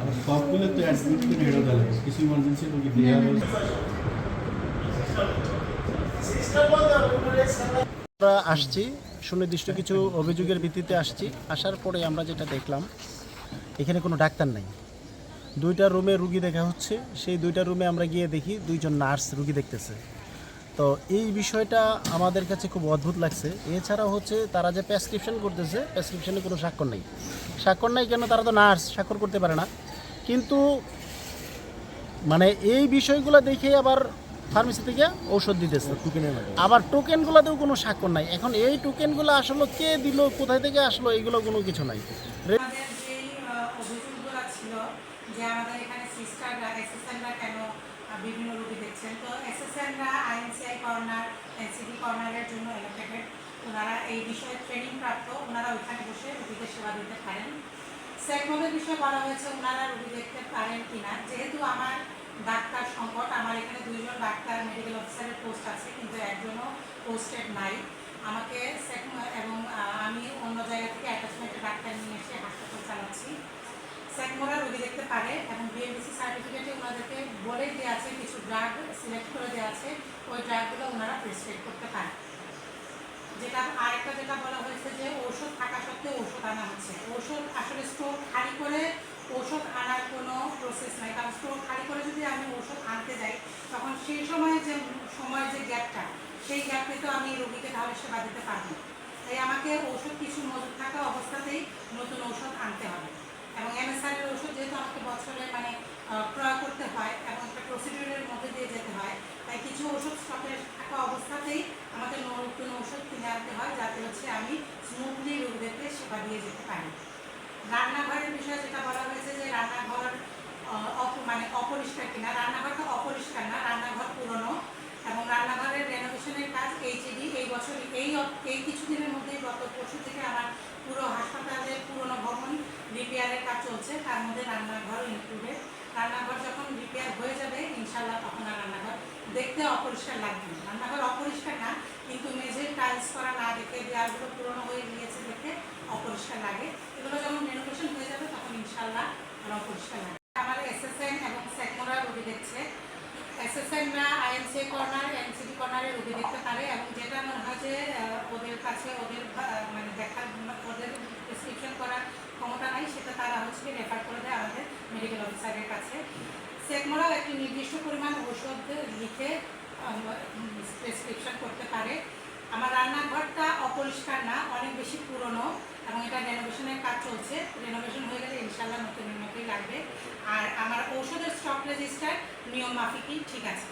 আর সবগুলো তো অ্যাডমিট করে কিছু ইমার্জেন্সি আমরা আসছি, সুনির্দিষ্ট কিছু অভিযোগের ভিত্তিতে আসছি। আসার পরে আমরা যেটা দেখলাম, এখানে কোনো ডাক্তার নাই। দুইটা রুমে রুগী দেখা হচ্ছে। সেই দুইটা রুমে আমরা গিয়ে দেখি দুইজন নার্স রুগী দেখতেছে। তো এই বিষয়টা আমাদের কাছে খুব অদ্ভুত লাগছে। এছাড়াও হচ্ছে তারা যে প্রেসক্রিপশন করতেছে প্রেসক্রিপশনে কোনো স্বাক্ষর নেই। স্বাক্ষর নেই কেন? তারা তো নার্স স্বাক্ষর করতে পারে না। কিন্তু মানে এই বিষয়গুলো দেখে আবার ফার্মেসি থেকে ঔষধ দিতেছে। আবার টোকেনগুলোতেও কোনো স্বাক্ষর নাই। এখন এই টোকেনগুলো আসলে কে দিল কোথায় থেকে আসলো এগুলো কোনো কিছু নাই। আমাদের যেই অভিযোগগুলো ছিল যে আমাদের এখানে সিস্টাররা কেন বিভিন্ন রোগী দেখছেন। তো এসএসএনরা আইএনসিআই কর্নার এনসিডি কর্নারের জন্য এলোকেটেড ওনারা এই বিষয়ে ট্রেনিং প্রাপ্ত। ওনারা ওইখানে বসে রোগীদের সেবা দিতে পারেন। সেকমলের বিষয়ে বলা হয়েছে, ওনারা রোগী দেখতে পারেন কিনা। যেহেতু আমার ডাক্তার সংকট, আমার এখানে দুইজন ডাক্তার মেডিকেল অফিসারের পোস্ট আছে, কিন্তু একজনও পোস্টেড নাই। আমাকে সেকম- এবং আহ, আমি অন্য জায়গা থেকে অ্যাটাচমেন্টের ডাক্তার নিয়ে এসে হাসপাতাল চালাচ্ছি সেকমোরা রোগী দেখতে পারে এবং বিএমডিসি সার্টিফিকেটে ওনাদেরকে বলে দেওয়া আছে কিছু ড্রাগ সিলেক্ট করে দেওয়া আছে, ওই ড্রাগগুলো ওনারা প্রেসক্রাইব করতে পারে যেটা আরেকটা যেটা বলা হয়েছে যে ওষুধ থাকা সত্ত্বেও ওষুধ আনা হচ্ছে। ঔষধ আসলে স্টোর খালি করে ওষুধ আনার কোনো প্রসেস নাই। কারণ স্টোর খালি করে যদি আমি ওষুধ আনতে যাই, তখন সেই সময়ে যে, সময়ের যে গ্যাপটা সেই গ্যাপে তো আমি রোগীকে তাহলে সেবা দিতে পারব তাই আমাকে ওষুধ কিছু মজুদ থাকা অবস্থাতেই নতুন ঔষধ আনতে হবে এবং এমএসআর এর ওষুধ যেহেতু আমাকে বছরে মানে আহ, ক্রয় করতে হয় এবং একটা প্রসিডিউরের মধ্যে দিয়ে যেতে হয়। তাই কিছু ওষুধ স্টকে থাকা অবস্থাতেই আমাকে নতুন ওষুধ কিনে আনতে হয়, যাতে হচ্ছে আমি স্মুথলি রোগীদেরকে সেবা দিয়ে যেতে পারি। রান্নাঘরের বিষয়ে যেটা বলা হয়েছে যে রান্নাঘর মানে অপরিষ্কার কিনা। রান্নাঘর তো অপরিষ্কার না, রান্নাঘর পুরনো। এবং রান্নাঘরের রেনোভেশনের কাজ এইচডি এই বছর এই এই কিছুদিনের মধ্যেই গত পরশু থেকে আমার পুরো হাসপাতালের পুরনো ভবন রিপেয়ারের কাজ চলছে, তার মধ্যে রান্নাঘর ইনক্লুডেড রান্নাঘর যখন রিপেয়ার হয়ে যাবে ইনশাল্লাহ তখন আর রান্নাঘর দেখতে অপরিষ্কার লাগবে না। রান্নাঘর অপরিষ্কার না, কিন্তু মেঝের টাইলস করা না দেখে, দেয়ালগুলো পুরনো হয়ে গিয়েছে দেখে অপরিষ্কার লাগে। এগুলো যখন রেনোভেশন হয়ে যাবে, তখন ইনশাল্লাহ আর অপরিষ্কার লাগে আমার এসএসএন এবং সেকমোরা রোগী দেখছে। এসএসএনরা আইএনসি কর্নার এনসিডি কর্নারে রোগী দেখতে পারে এবং যেটা মনে হয় যে ওদের কাছে ওদের ভা- মানে দেখার ওদের প্রেসক্রিপশন করার ক্ষমতা নাই সেটা তারা রেফার করে দেয় আমাদের মেডিকেল অফিসারের কাছে। একটি নির্দিষ্ট পরিমাণ ওষুধ লিখে প্রেসক্রিপশন করতে পারে। আমার রান্নাঘরটা অপরিষ্কার না, অনেক বেশি পুরনো এবং এটা রেনোভেশনের কাজ চলছে। রেনোভেশন হয়ে গেলে ইনশাল্লাহ নতুন মতোই লাগবে। আর আমার ঔষধের স্টক রেজিস্টার নিয়ম মাফিকই ঠিক আছে।